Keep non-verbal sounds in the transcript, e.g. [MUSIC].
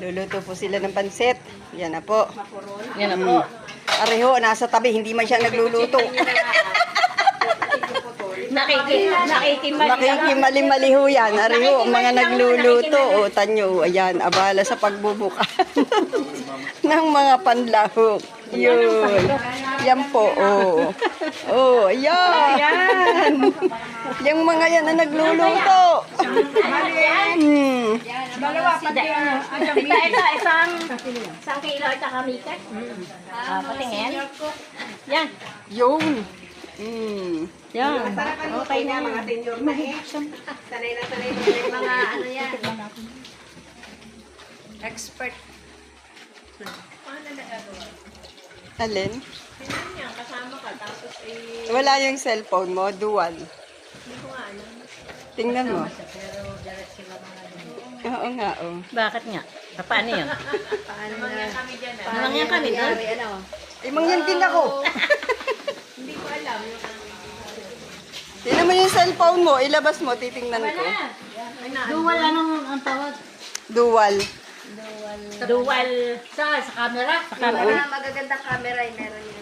Luluto po sila ng pansit. Yan na po. Yan na po. Areho, nasa tabi, hindi man siya nagluluto. [LAUGHS] Nakiki, nakikimali. Nakikimali-mali ho yan. Areho, ang mga nagluluto. O, tanyo, ayan, abala sa pagbubuka [LAUGHS] ng mga panlahok. Yun. Yan po, oh. Oh, ayan. Yung mga yan na nagluluto. Hmm. Ito, ito, isang, isang kilo at saka mikat. Ah, patingin. Yan. Yun. Hmm. Yan. Okay na. Mga senior na eh. Sanay na sanay na yung mga ano yan. Expert. Alin? Wala yung cellphone mo, dual. Tingnan mo. Oo nga, oh. Bakit nga? Paano yun? [LAUGHS] Paano na? Ano yan kami doon? Ano? Imang yan din ako. [LAUGHS] Hindi ko alam. Tingnan mo yung cellphone mo, ilabas mo, titingnan ko. Dual anong ang tawag? Dual. Dual. Sa, sa camera? Sa Yung mga magagandang camera ay meron yun.